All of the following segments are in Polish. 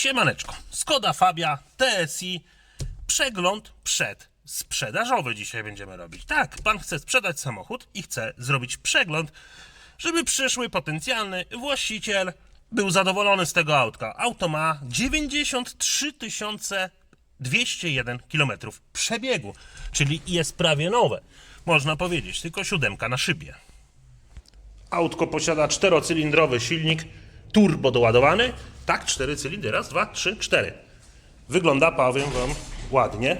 Siemaneczko, Skoda Fabia TSI, przegląd przed sprzedażowy dzisiaj będziemy robić. Tak, pan chce sprzedać samochód i chce zrobić przegląd, żeby przyszły potencjalny właściciel był zadowolony z tego autka. Auto ma 93 201 km przebiegu, czyli jest prawie nowe. Można powiedzieć, tylko siódemka na szybie. Autko posiada czterocylindrowy silnik turbo doładowany. Tak, cztery cylindry. Raz, dwa, trzy, cztery. Wygląda, powiem wam, ładnie.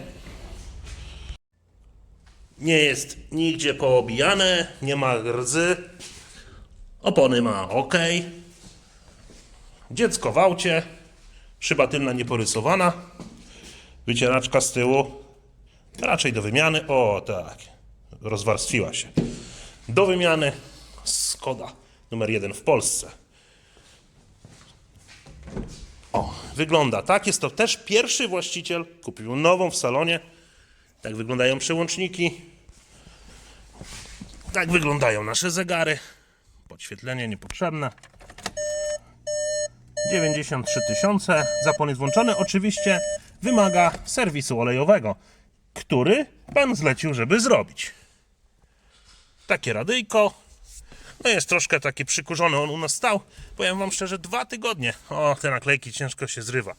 Nie jest nigdzie poobijane, nie ma rdzy. Opony ma ok. Dziecko w aucie. Szyba tylna nieporysowana. Wycieraczka z tyłu. Raczej do wymiany. O, tak. Rozwarstwiła się. Do wymiany Skoda numer jeden w Polsce. O, wygląda tak. Jest to też pierwszy właściciel. Kupił nową w salonie. Tak wyglądają przełączniki. Tak wyglądają nasze zegary. Podświetlenie niepotrzebne. 93 tysiące. Zapłon jest włączony. Oczywiście wymaga serwisu olejowego, który pan zlecił, żeby zrobić. Takie radyjko. No jest troszkę taki przykurzony. On u nas stał, powiem wam szczerze, dwa tygodnie. O, te naklejki ciężko się zrywa.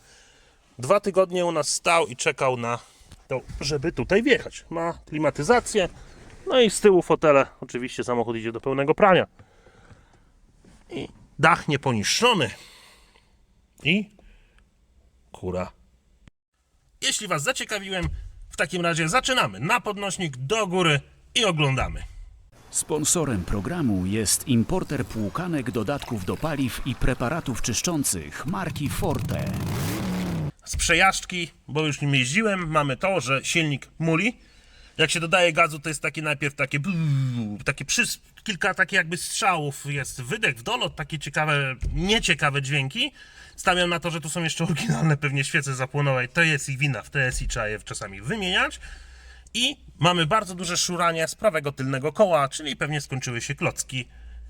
Dwa tygodnie u nas stał i czekał na to, żeby tutaj wjechać. Ma klimatyzację. No i z tyłu fotele. Oczywiście samochód idzie do pełnego prania. I dach nieponiszczony. I kura. Jeśli Was zaciekawiłem, w takim razie zaczynamy. Na podnośnik do góry i oglądamy. Sponsorem programu jest importer płukanek dodatków do paliw i preparatów czyszczących marki Forte. z przejażdżki, bo już nim jeździłem, mamy to, że silnik muli. Jak się dodaje gazu, to jest taki najpierw takie takie przys- kilka takich jakby strzałów, jest wydech w dolot, takie ciekawe, nieciekawe dźwięki. Stawiam na to, że tu są jeszcze oryginalne pewnie świece zapłonowe to jest ich wina, w TSI trzeba je czasami wymieniać. I mamy bardzo duże szuranie z prawego tylnego koła, czyli pewnie skończyły się klocki.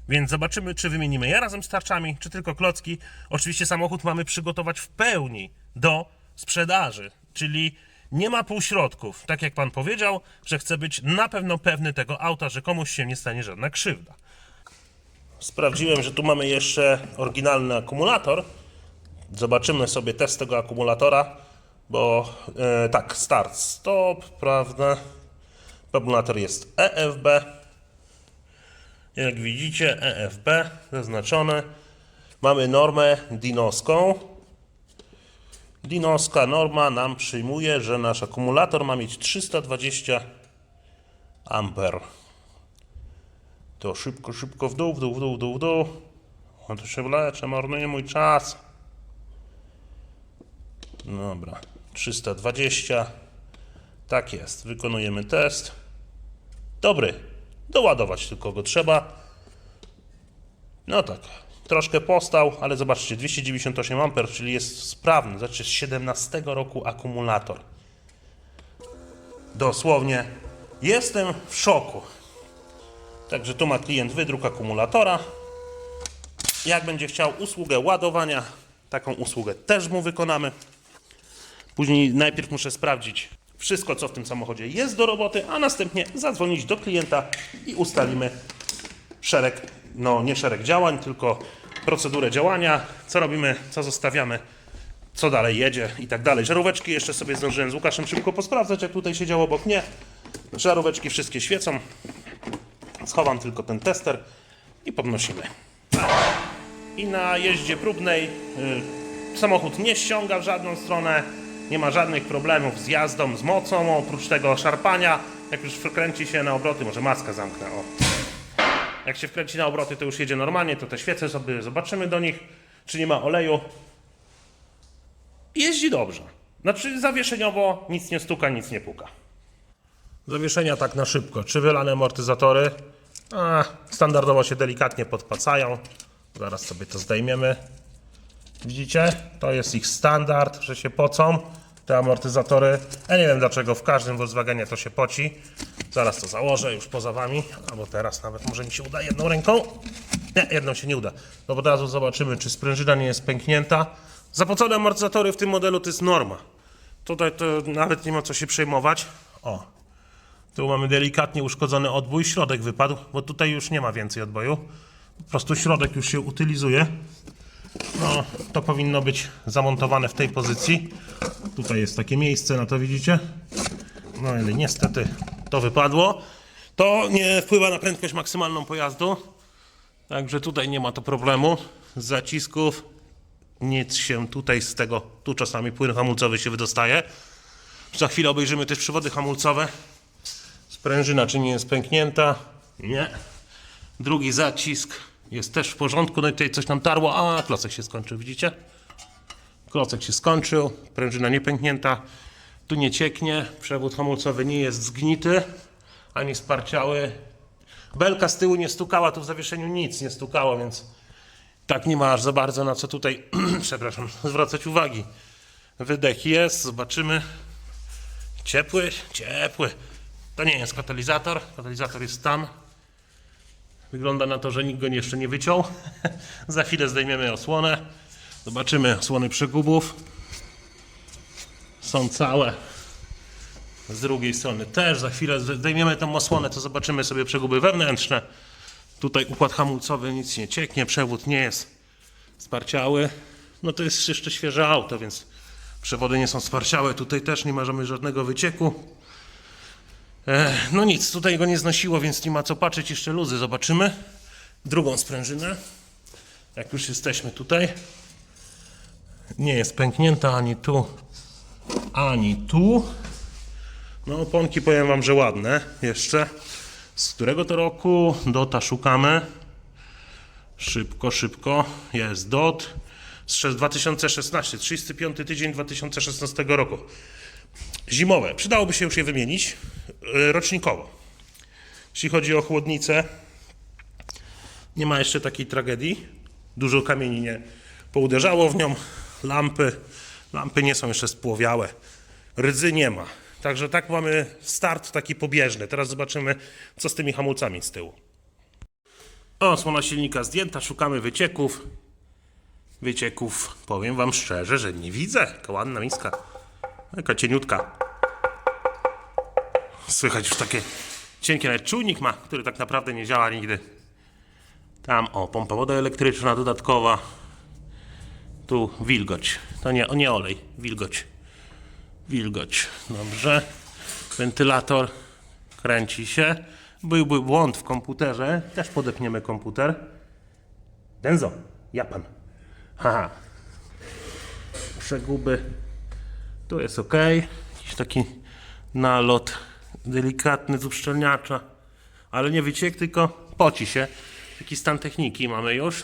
Więc zobaczymy, czy wymienimy je razem z tarczami, czy tylko klocki. Oczywiście samochód mamy przygotować w pełni do sprzedaży, czyli nie ma półśrodków. Tak jak pan powiedział, że chce być na pewno pewny tego auta, że komuś się nie stanie żadna krzywda. Sprawdziłem, że tu mamy jeszcze oryginalny akumulator. Zobaczymy sobie test tego akumulatora, bo e, tak, start, stop, prawda? Akumulator jest EFB. Jak widzicie, EFB zaznaczone. Mamy normę dinoską. Dinoska norma nam przyjmuje, że nasz akumulator ma mieć 320 amper. To szybko, szybko w dół, w dół, w dół, w dół, w dół. O, to się wleczę, marnuje mój czas. Dobra, 320. Tak jest, wykonujemy test. Dobry, doładować tylko go trzeba. No tak, troszkę postał, ale zobaczcie, 298 A, czyli jest sprawny. Znaczy z 17 roku akumulator. Dosłownie jestem w szoku. Także tu ma klient wydruk akumulatora. Jak będzie chciał usługę ładowania, taką usługę też mu wykonamy. Później najpierw muszę sprawdzić wszystko, co w tym samochodzie jest do roboty, a następnie zadzwonić do klienta i ustalimy szereg, no nie szereg działań, tylko procedurę działania, co robimy, co zostawiamy, co dalej jedzie i tak dalej. Żaróweczki jeszcze sobie zdążyłem z Łukaszem szybko posprawdzać, jak tutaj siedział obok mnie. Żaróweczki wszystkie świecą. Schowam tylko ten tester i podnosimy. I na jeździe próbnej y, samochód nie ściąga w żadną stronę, nie ma żadnych problemów z jazdą, z mocą, oprócz tego szarpania. Jak już wkręci się na obroty, może maskę zamknę, o. Jak się wkręci na obroty, to już jedzie normalnie, to te świece sobie zobaczymy do nich, czy nie ma oleju. Jeździ dobrze. Znaczy zawieszeniowo nic nie stuka, nic nie puka. Zawieszenia tak na szybko. Czy wylane amortyzatory? A, standardowo się delikatnie podpacają. Zaraz sobie to zdejmiemy. Widzicie? To jest ich standard, że się pocą. Te amortyzatory. Ja nie wiem dlaczego w każdym Volkswagenie to się poci. Zaraz to założę już poza wami. Albo teraz nawet może mi się uda jedną ręką. Nie, jedną się nie uda. No bo od razu zobaczymy, czy sprężyna nie jest pęknięta. Zapocone amortyzatory w tym modelu to jest norma. Tutaj to nawet nie ma co się przejmować. O, tu mamy delikatnie uszkodzony odbój, środek wypadł, bo tutaj już nie ma więcej odboju. Po prostu środek już się utylizuje. No, to powinno być zamontowane w tej pozycji. Tutaj jest takie miejsce na to, widzicie? No ale niestety to wypadło. To nie wpływa na prędkość maksymalną pojazdu. Także tutaj nie ma to problemu. Z zacisków nic się tutaj z tego, tu czasami płyn hamulcowy się wydostaje. Za chwilę obejrzymy też przewody hamulcowe. Sprężyna czy nie jest pęknięta? Nie. Drugi zacisk jest też w porządku. No i tutaj coś nam tarło. A, klocek się skończył, widzicie? Klocek się skończył, prężyna nie pęknięta. Tu nie cieknie, przewód hamulcowy nie jest zgnity, ani sparciały. Belka z tyłu nie stukała, tu w zawieszeniu nic nie stukało, więc tak nie ma aż za bardzo na co tutaj, przepraszam, zwracać uwagi. Wydech jest, zobaczymy. Ciepły, ciepły. To nie jest katalizator, katalizator jest tam. Wygląda na to, że nikt go jeszcze nie wyciął. Za chwilę zdejmiemy osłonę. Zobaczymy osłony przegubów. Są całe. Z drugiej strony też. Za chwilę zdejmiemy tą osłonę, to zobaczymy sobie przeguby wewnętrzne. Tutaj układ hamulcowy, nic nie cieknie, przewód nie jest sparciały. No to jest jeszcze świeże auto, więc przewody nie są sparciałe. Tutaj też nie ma żadnego wycieku. No nic, tutaj go nie znosiło, więc nie ma co patrzeć. Jeszcze luzy zobaczymy. Drugą sprężynę. Jak już jesteśmy tutaj. Nie jest pęknięta ani tu, ani tu. No oponki powiem wam, że ładne jeszcze. Z którego to roku? Dota szukamy. Szybko, szybko. Jest DOT. Z 2016, 35 tydzień 2016 roku. Zimowe. Przydałoby się już je wymienić rocznikowo. Jeśli chodzi o chłodnicę, nie ma jeszcze takiej tragedii. Dużo kamieni nie pouderzało w nią. Lampy, lampy nie są jeszcze spłowiałe. Rdzy nie ma. Także tak mamy start taki pobieżny. Teraz zobaczymy, co z tymi hamulcami z tyłu. O, słona silnika zdjęta, szukamy wycieków. Wycieków, powiem wam szczerze, że nie widzę. Jaka ładna miska. Jaka cieniutka. Słychać już takie cienkie, nawet czujnik ma, który tak naprawdę nie działa nigdy. Tam, o, pompa wodoelektryczna dodatkowa. Tu wilgoć. To nie, o, nie olej, wilgoć. Wilgoć. Dobrze. Wentylator kręci się. Byłby błąd w komputerze. Też podepniemy komputer. Denzo, Japan. Haha. Przeguby. Tu jest ok. Jakiś taki nalot delikatny z uszczelniacza. Ale nie wyciek, tylko poci się. Taki stan techniki mamy już.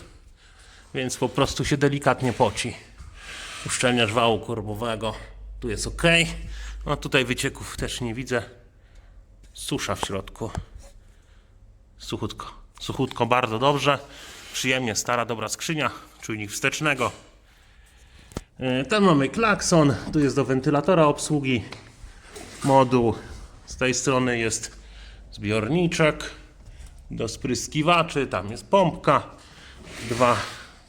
Więc po prostu się delikatnie poci. Uszczelniacz wału korbowego. Tu jest ok. No tutaj wycieków też nie widzę. Susza w środku. Suchutko. Suchutko bardzo dobrze. Przyjemnie stara, dobra skrzynia. Czujnik wstecznego. E, Tam mamy klakson. Tu jest do wentylatora obsługi. Moduł. Z tej strony jest zbiorniczek do spryskiwaczy. Tam jest pompka. Dwa.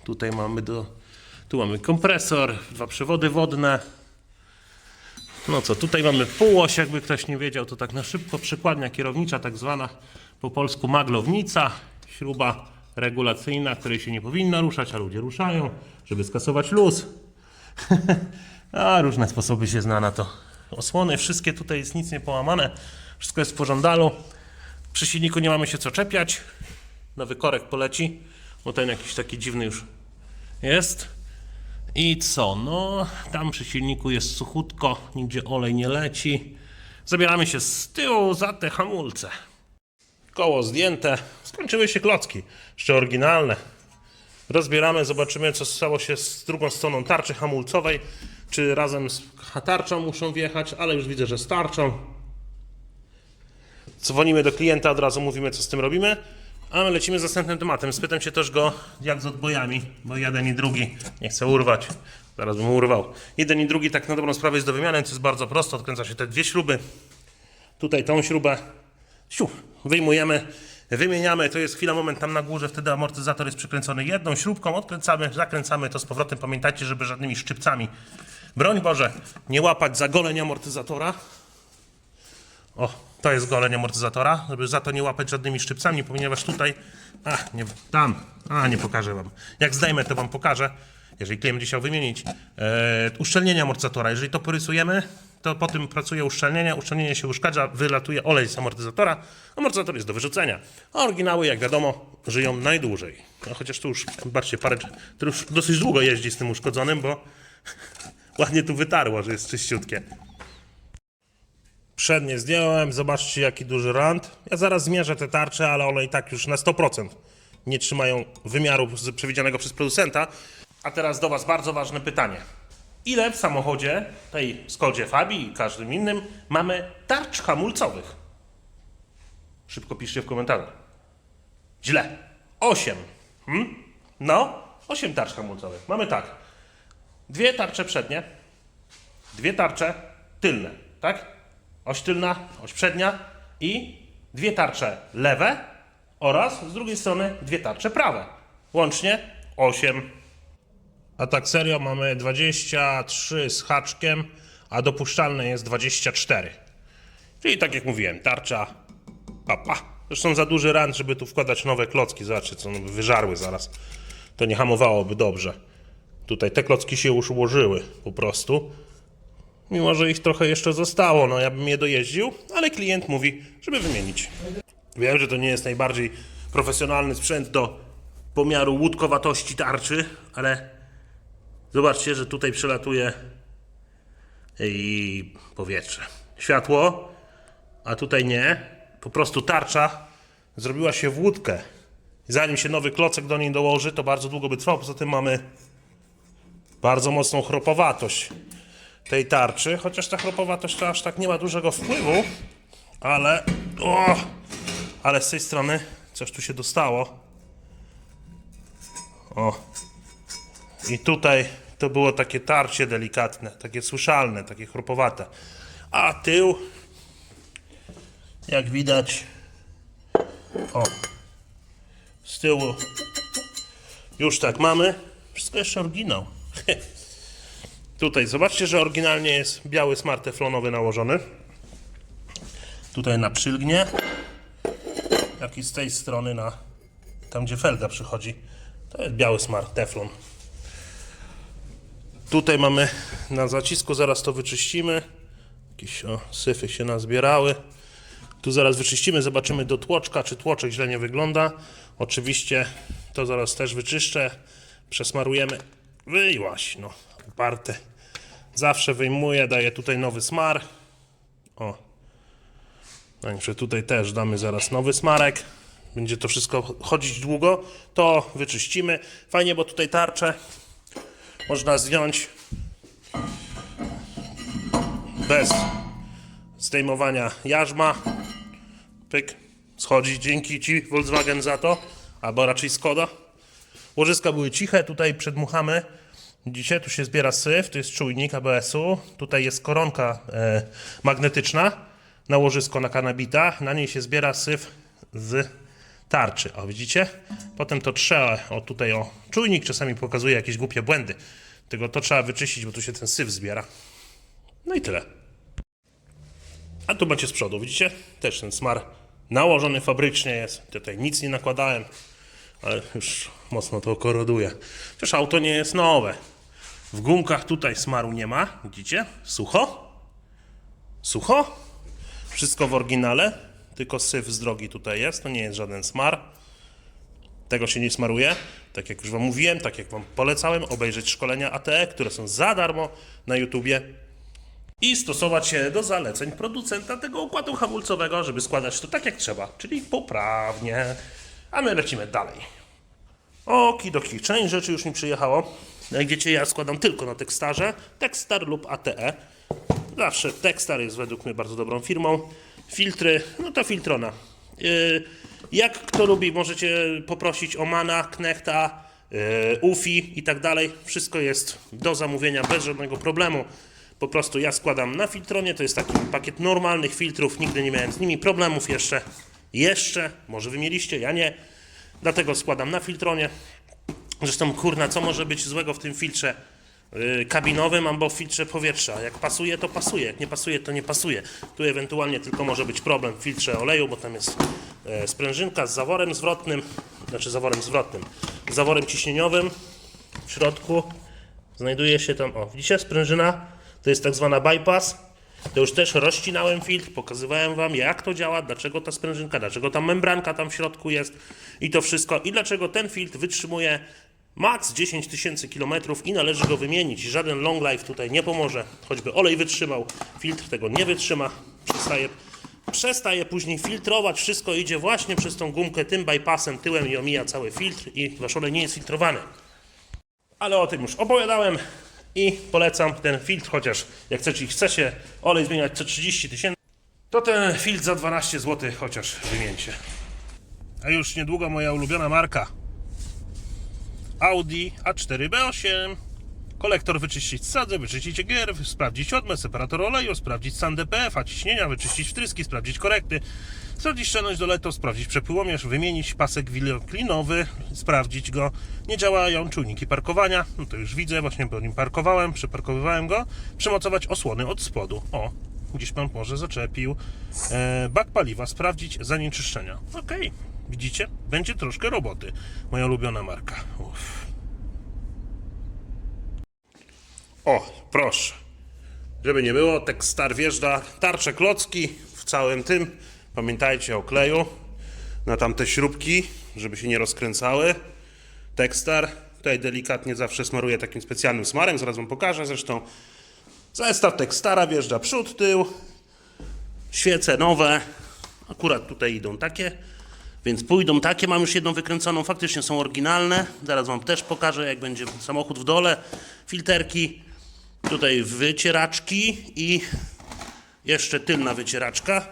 Tutaj mamy do. Tu mamy kompresor. Dwa przewody wodne. No co, tutaj mamy półoś, jakby ktoś nie wiedział, to tak na szybko przykładnia kierownicza, tak zwana po polsku maglownica, śruba regulacyjna, której się nie powinna ruszać, a ludzie ruszają, żeby skasować luz. a różne sposoby się zna na to. Osłony, wszystkie tutaj jest nic nie połamane, wszystko jest w pożądalu. Przy silniku nie mamy się co czepiać. Nowy korek poleci, bo ten jakiś taki dziwny już jest. I co? No, tam przy silniku jest suchutko, nigdzie olej nie leci. Zabieramy się z tyłu za te hamulce. Koło zdjęte, skończyły się klocki, jeszcze oryginalne. Rozbieramy, zobaczymy, co stało się z drugą stroną tarczy hamulcowej. Czy razem z tarczą muszą wjechać, ale już widzę, że z tarczą. Dzwonimy do klienta, od razu mówimy, co z tym robimy. A my lecimy z następnym tematem. Spytam się też go, jak z odbojami, bo jeden i drugi nie chcę urwać. Zaraz bym urwał. Jeden i drugi, tak na dobrą sprawę, jest do wymiany, to jest bardzo prosto. Odkręca się te dwie śruby. Tutaj tą śrubę. Siu, wyjmujemy wymieniamy, to jest chwila, moment tam na górze, wtedy amortyzator jest przykręcony jedną śrubką, odkręcamy, zakręcamy to z powrotem. Pamiętajcie, żeby żadnymi szczypcami, broń Boże, nie łapać za goleń amortyzatora. O, to jest goleń amortyzatora, żeby za to nie łapać żadnymi szczypcami, ponieważ tutaj, a, nie, tam, a, nie pokażę wam. Jak zdejmę, to wam pokażę, jeżeli klient będzie chciał wymienić, e, uszczelnienie amortyzatora. Jeżeli to porysujemy, to po tym pracuje uszczelnienie, uszczelnienie się uszkadza, wylatuje olej z amortyzatora, amortyzator jest do wyrzucenia. A oryginały, jak wiadomo, żyją najdłużej. No, chociaż tu już, zobaczcie, parę, to już dosyć długo jeździ z tym uszkodzonym, bo ładnie tu wytarło, że jest czyściutkie. Przednie zdjąłem, zobaczcie jaki duży rand. Ja zaraz zmierzę te tarcze, ale one i tak już na 100% nie trzymają wymiaru przewidzianego przez producenta. A teraz do Was bardzo ważne pytanie. Ile w samochodzie, tej Skodzie Fabii i każdym innym, mamy tarcz hamulcowych? Szybko piszcie w komentarzach. Źle. 8. Hmm? No, 8 tarcz hamulcowych. Mamy tak. Dwie tarcze przednie, dwie tarcze tylne, tak? Oś tylna, oś przednia i dwie tarcze lewe oraz z drugiej strony dwie tarcze prawe. Łącznie 8. A tak serio mamy 23 z haczkiem, a dopuszczalne jest 24. Czyli tak jak mówiłem, tarcza papa. Zresztą za duży ran, żeby tu wkładać nowe klocki. Zobaczcie, co wyżarły zaraz. To nie hamowałoby dobrze. Tutaj te klocki się już ułożyły po prostu. Mimo, że ich trochę jeszcze zostało, no ja bym je dojeździł, ale klient mówi, żeby wymienić. Wiem, że to nie jest najbardziej profesjonalny sprzęt do pomiaru łódkowatości tarczy, ale zobaczcie, że tutaj przelatuje i powietrze. Światło, a tutaj nie. Po prostu tarcza zrobiła się w łódkę. Zanim się nowy klocek do niej dołoży, to bardzo długo by trwało. Poza tym mamy bardzo mocną chropowatość tej tarczy, chociaż ta chropowatość to aż tak nie ma dużego wpływu, ale o, ale z tej strony coś tu się dostało. O. I tutaj to było takie tarcie delikatne, takie słyszalne, takie chropowate. A tył jak widać o z tyłu już tak mamy. Wszystko jeszcze oryginał. Tutaj zobaczcie, że oryginalnie jest biały smart teflonowy nałożony. Tutaj na przylgnie. Jak i z tej strony na tam gdzie felga przychodzi. To jest biały smart teflon. Tutaj mamy na zacisku, zaraz to wyczyścimy. Jakieś o, syfy się nazbierały. Tu zaraz wyczyścimy, zobaczymy do tłoczka, czy tłoczek źle nie wygląda. Oczywiście to zaraz też wyczyszczę. Przesmarujemy. Wyjłaś, no, uparte. Zawsze wyjmuję, daję tutaj nowy smar. O. Także tutaj też damy zaraz nowy smarek. Będzie to wszystko chodzić długo. To wyczyścimy. Fajnie, bo tutaj tarczę można zdjąć bez zdejmowania jarzma. Pyk, schodzi. Dzięki Ci Volkswagen za to, albo raczej Skoda. Łożyska były ciche, tutaj przedmuchamy. Widzicie, tu się zbiera syf, tu jest czujnik ABS-u, tutaj jest koronka e, magnetyczna na łożysko na kanabita, na niej się zbiera syf z tarczy. O, widzicie? Potem to trzeba, o tutaj o, czujnik czasami pokazuje jakieś głupie błędy. Tego to trzeba wyczyścić, bo tu się ten syf zbiera. No i tyle. A tu macie z przodu, widzicie? Też ten smar nałożony fabrycznie jest. Tutaj nic nie nakładałem, ale już mocno to koroduje. Przecież auto nie jest nowe. W gumkach tutaj smaru nie ma, widzicie? Sucho. Sucho. Wszystko w oryginale, tylko syf z drogi tutaj jest, to nie jest żaden smar. Tego się nie smaruje. Tak jak już Wam mówiłem, tak jak Wam polecałem, obejrzeć szkolenia ATE, które są za darmo na YouTubie i stosować się do zaleceń producenta tego układu hamulcowego, żeby składać to tak jak trzeba, czyli poprawnie. A my lecimy dalej. Okidoki, część rzeczy już mi przyjechało. Jak wiecie, ja składam tylko na Tekstarze, Tekstar lub ATE. Zawsze Tekstar jest według mnie bardzo dobrą firmą. Filtry, no to Filtrona. Yy, jak kto lubi, możecie poprosić o Mana, Knechta, yy, UFI i tak dalej. Wszystko jest do zamówienia bez żadnego problemu. Po prostu ja składam na Filtronie, to jest taki pakiet normalnych filtrów, nigdy nie miałem z nimi problemów jeszcze. Jeszcze, może wy mieliście, ja nie. Dlatego składam na filtronie. Zresztą, kurna, co może być złego w tym filtrze yy, kabinowym albo w filtrze powietrza? Jak pasuje, to pasuje. Jak nie pasuje, to nie pasuje. Tu ewentualnie tylko może być problem w filtrze oleju, bo tam jest e, sprężynka z zaworem zwrotnym, znaczy zaworem zwrotnym, z zaworem ciśnieniowym w środku. Znajduje się tam, o, widzicie, sprężyna, to jest tak zwana bypass. To już też rozcinałem filtr, pokazywałem Wam jak to działa, dlaczego ta sprężynka, dlaczego ta membranka tam w środku jest i to wszystko i dlaczego ten filtr wytrzymuje max 10 tysięcy kilometrów i należy go wymienić. Żaden long life tutaj nie pomoże, choćby olej wytrzymał, filtr tego nie wytrzyma, przestaje, przestaje później filtrować, wszystko idzie właśnie przez tą gumkę tym bypassem tyłem i omija cały filtr i Wasz olej nie jest filtrowany. Ale o tym już opowiadałem i polecam ten filtr, chociaż jak chcecie, chcecie olej zmieniać co 30 tysięcy, to ten filtr za 12 zł chociaż wymieńcie. A już niedługo moja ulubiona marka Audi A4B8. Kolektor wyczyścić sadzę, wyczyścić egier, sprawdzić odmę, separator oleju, sprawdzić stan DPF, a ciśnienia, wyczyścić wtryski, sprawdzić korekty, sprawdzić szczelność doletu, sprawdzić przepływomierz, wymienić pasek wiloklinowy, sprawdzić go. Nie działają czujniki parkowania, no to już widzę, właśnie po nim parkowałem, przeparkowywałem go. Przymocować osłony od spodu. O, gdzieś pan może zaczepił. E, bak paliwa, sprawdzić zanieczyszczenia. Okej, widzicie? Będzie troszkę roboty. Moja ulubiona marka. Uff. O, proszę. Żeby nie było, Tekstar wjeżdża, tarcze klocki w całym tym. Pamiętajcie o kleju na tamte śrubki, żeby się nie rozkręcały. Tekstar, tutaj delikatnie zawsze smaruję takim specjalnym smarem, zaraz wam pokażę. Zresztą. Zestaw Tekstara wjeżdża przód, tył, świece nowe, akurat tutaj idą takie, więc pójdą takie, mam już jedną wykręconą, faktycznie są oryginalne, zaraz wam też pokażę jak będzie samochód w dole, filterki, tutaj wycieraczki i jeszcze tylna wycieraczka.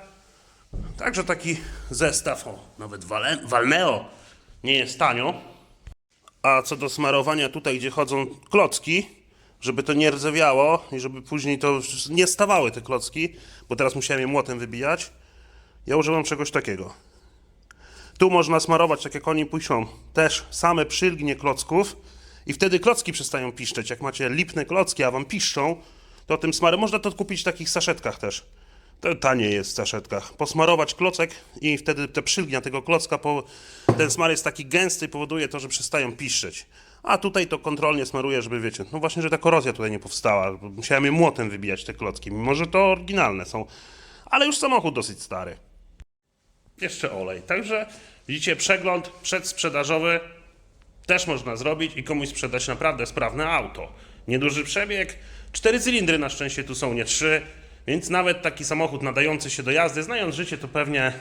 Także taki zestaw, o, nawet Vale- Valneo nie jest tanio. A co do smarowania tutaj, gdzie chodzą klocki, żeby to nie rdzewiało i żeby później to nie stawały te klocki, bo teraz musiałem je młotem wybijać, ja używam czegoś takiego. Tu można smarować, tak jak oni piszą, też same przylgnie klocków i wtedy klocki przestają piszczeć. Jak macie lipne klocki, a wam piszczą, to tym smarem można to kupić w takich saszetkach też. To tanie jest w saszetkach. Posmarować klocek i wtedy te przylgnia tego klocka, po, ten smar jest taki gęsty i powoduje to, że przestają piszczeć. A tutaj to kontrolnie smaruję, żeby wiecie, no właśnie, że ta korozja tutaj nie powstała. Musiałem je młotem wybijać te klocki, mimo że to oryginalne są. Ale już samochód dosyć stary jeszcze olej. Także widzicie, przegląd przedsprzedażowy też można zrobić i komuś sprzedać naprawdę sprawne auto. Nieduży przebieg, cztery cylindry na szczęście tu są, nie trzy, więc nawet taki samochód nadający się do jazdy, znając życie, to pewnie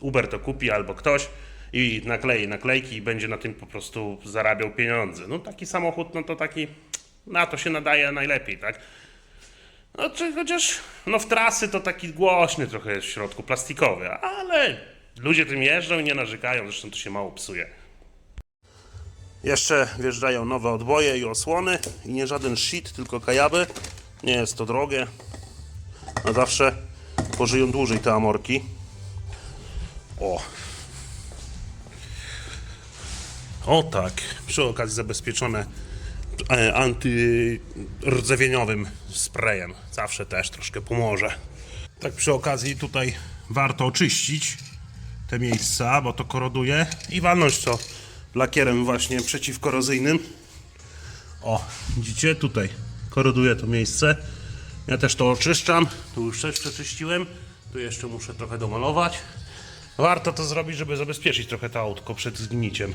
Uber to kupi albo ktoś i naklei naklejki i będzie na tym po prostu zarabiał pieniądze. No taki samochód, no to taki, na to się nadaje najlepiej, tak? No, czy chociaż no w trasy to taki głośny trochę jest w środku, plastikowy, ale ludzie tym jeżdżą i nie narzekają, zresztą to się mało psuje. Jeszcze wjeżdżają nowe odboje i osłony i nie żaden shit, tylko kajaby. Nie jest to drogie, a zawsze pożyją dłużej te amorki. O. O tak, przy okazji zabezpieczone e, antyrdzewieeniowym sprayem. Zawsze też troszkę pomoże. Tak przy okazji tutaj warto oczyścić te miejsca, bo to koroduje i walnąć to lakierem właśnie przeciwkorozyjnym. O, widzicie tutaj koroduje to miejsce. Ja też to oczyszczam. Tu już też przeczyściłem. Tu jeszcze muszę trochę domalować. Warto to zrobić, żeby zabezpieczyć trochę to autko przed zgniciem.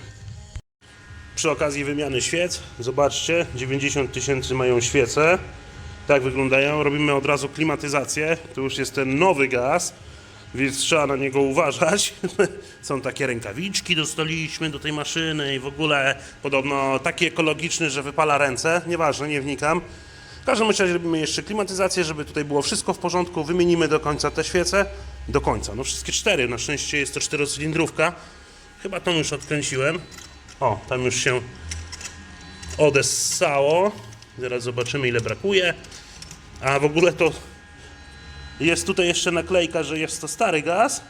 Przy okazji wymiany świec, zobaczcie, 90 tysięcy mają świece. Tak wyglądają. Robimy od razu klimatyzację. To już jest ten nowy gaz, więc trzeba na niego uważać. Są takie rękawiczki, dostaliśmy do tej maszyny i w ogóle podobno taki ekologiczny, że wypala ręce. Nieważne, nie wnikam. W każdym razie robimy jeszcze klimatyzację, żeby tutaj było wszystko w porządku. Wymienimy do końca te świece. Do końca. No wszystkie cztery. Na szczęście jest to czterocylindrówka. Chyba tą już odkręciłem. O, tam już się odessało. Zaraz zobaczymy ile brakuje. A w ogóle to jest tutaj jeszcze naklejka, że jest to stary gaz.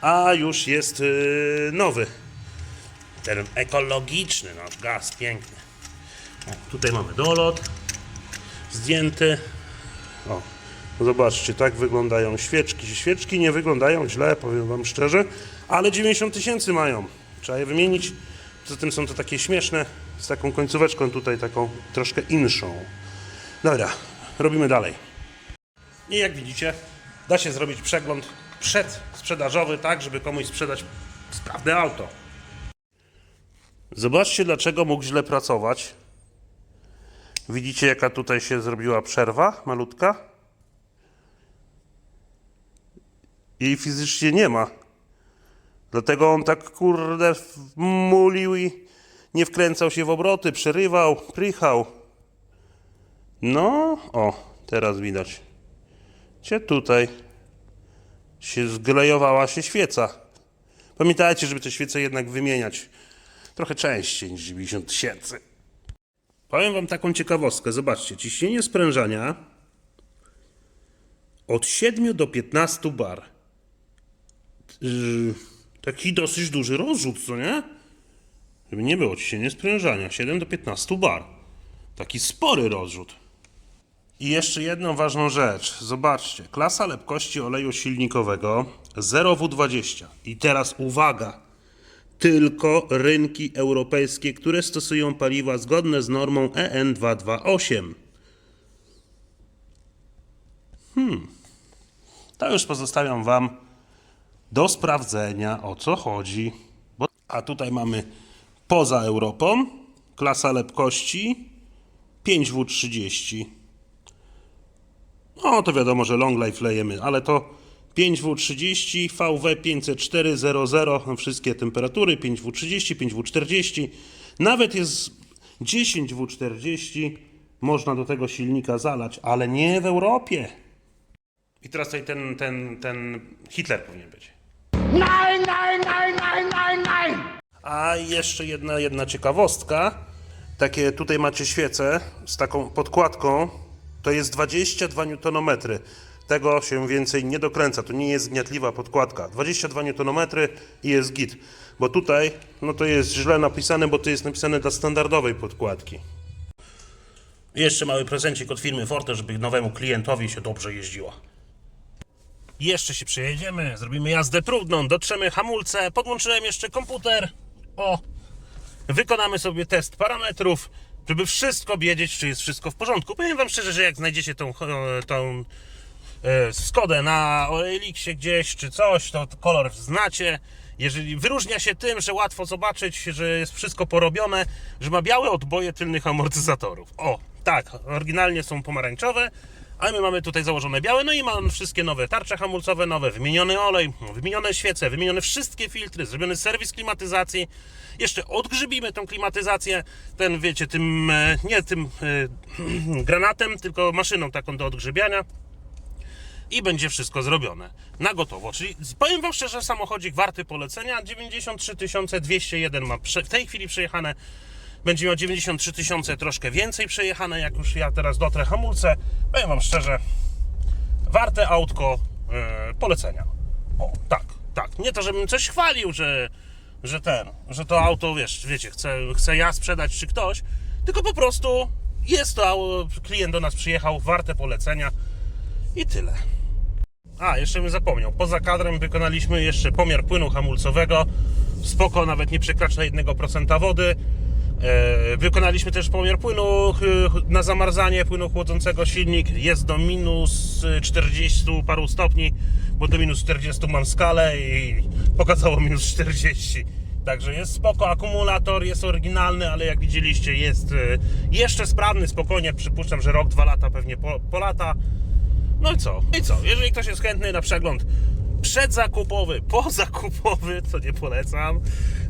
a już jest yy, nowy. Ten ekologiczny, no gaz piękny. O, tutaj mamy dolot zdjęty. O, zobaczcie, tak wyglądają świeczki. Świeczki nie wyglądają źle, powiem Wam szczerze, ale 90 tysięcy mają. Trzeba je wymienić. Poza tym są to takie śmieszne, z taką końcóweczką tutaj, taką troszkę inszą. Dobra, robimy dalej. I jak widzicie, da się zrobić przegląd przedsprzedażowy, tak, żeby komuś sprzedać sprawne auto. Zobaczcie, dlaczego mógł źle pracować. Widzicie, jaka tutaj się zrobiła przerwa malutka? Jej fizycznie nie ma. Dlatego on tak kurde mulił i nie wkręcał się w obroty, przerywał, prychał. No, o, teraz widać. Gdzie tutaj się zglejowała się świeca. Pamiętajcie, żeby te świece jednak wymieniać trochę częściej niż 90 tysięcy. Powiem wam taką ciekawostkę. Zobaczcie, ciśnienie sprężania od 7 do 15 bar. Yy, taki dosyć duży rozrzut, co nie? Żeby nie było ciśnienie sprężania. 7 do 15 bar. Taki spory rozrzut. I jeszcze jedną ważną rzecz. Zobaczcie, klasa lepkości oleju silnikowego 0W20. I teraz uwaga. Tylko rynki europejskie, które stosują paliwa zgodne z normą E EN228. Hmm. To już pozostawiam Wam do sprawdzenia o co chodzi. A tutaj mamy poza Europą klasa lepkości 5W30. No to wiadomo, że long life lejemy, ale to 5W30, VW50400, no wszystkie temperatury, 5W30, 5W40, nawet jest 10W40, można do tego silnika zalać, ale nie w Europie. I teraz tutaj ten, ten, ten Hitler powinien być. Nein, nein, nein, nein, nein, nein! A jeszcze jedna, jedna ciekawostka. Takie tutaj macie świecę z taką podkładką. To jest 22 Nm. Tego się więcej nie dokręca. To nie jest zgniatliwa podkładka. 22 Nm i jest git. Bo tutaj no to jest źle napisane, bo to jest napisane dla standardowej podkładki. Jeszcze mały prezencik od firmy Forte, żeby nowemu klientowi się dobrze jeździło. Jeszcze się przejedziemy, zrobimy jazdę próbną, dotrzemy hamulce, podłączyłem jeszcze komputer. O, wykonamy sobie test parametrów, żeby wszystko wiedzieć, czy jest wszystko w porządku. Powiem Wam szczerze, że jak znajdziecie tą, tą e, Skodę na OLX-ie gdzieś, czy coś, to kolor znacie. Jeżeli wyróżnia się tym, że łatwo zobaczyć, że jest wszystko porobione, że ma białe odboje tylnych amortyzatorów. O, tak, oryginalnie są pomarańczowe, ale my mamy tutaj założone białe, no i mamy wszystkie nowe tarcze hamulcowe, nowe, wymieniony olej, wymienione świece, wymienione wszystkie filtry, zrobiony serwis klimatyzacji. Jeszcze odgrzybimy tą klimatyzację, ten wiecie, tym, e, nie tym e, granatem, tylko maszyną taką do odgrzybiania i będzie wszystko zrobione na gotowo. Czyli powiem Wam szczerze, samochodzik warty polecenia. 93 201 ma w tej chwili przejechane. Będzie miał 93 tysiące troszkę więcej przejechane, jak już ja teraz dotrę hamulce. Powiem Wam szczerze, warte autko e, polecenia. O, tak, tak. Nie to, żebym coś chwalił, że, że ten, że to auto, wiesz, wiecie, chcę, chcę ja sprzedać czy ktoś, tylko po prostu jest to, klient do nas przyjechał, warte polecenia i tyle. A, jeszcze bym zapomniał. Poza kadrem wykonaliśmy jeszcze pomiar płynu hamulcowego. Spoko, nawet nie przekracza 1% wody. E, wykonaliśmy też pomiar płynu ch- na zamarzanie płynu chłodzącego silnik. Jest do minus 40 paru stopni, bo do minus 40 mam skalę i pokazało minus 40. Także jest spoko, akumulator jest oryginalny, ale jak widzieliście jest e, jeszcze sprawny, spokojnie. Przypuszczam, że rok, dwa lata pewnie po, po lata. No i co? I co? Jeżeli ktoś jest chętny na przegląd przedzakupowy, pozakupowy, co nie polecam,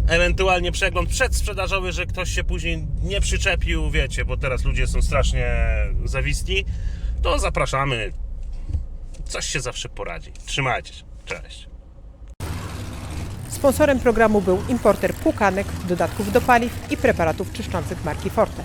ewentualnie przegląd przedsprzedażowy, że ktoś się później nie przyczepił, wiecie, bo teraz ludzie są strasznie zawistni, to zapraszamy. Coś się zawsze poradzi. Trzymajcie się. Cześć. Sponsorem programu był importer płukanek, dodatków do paliw i preparatów czyszczących marki Forte.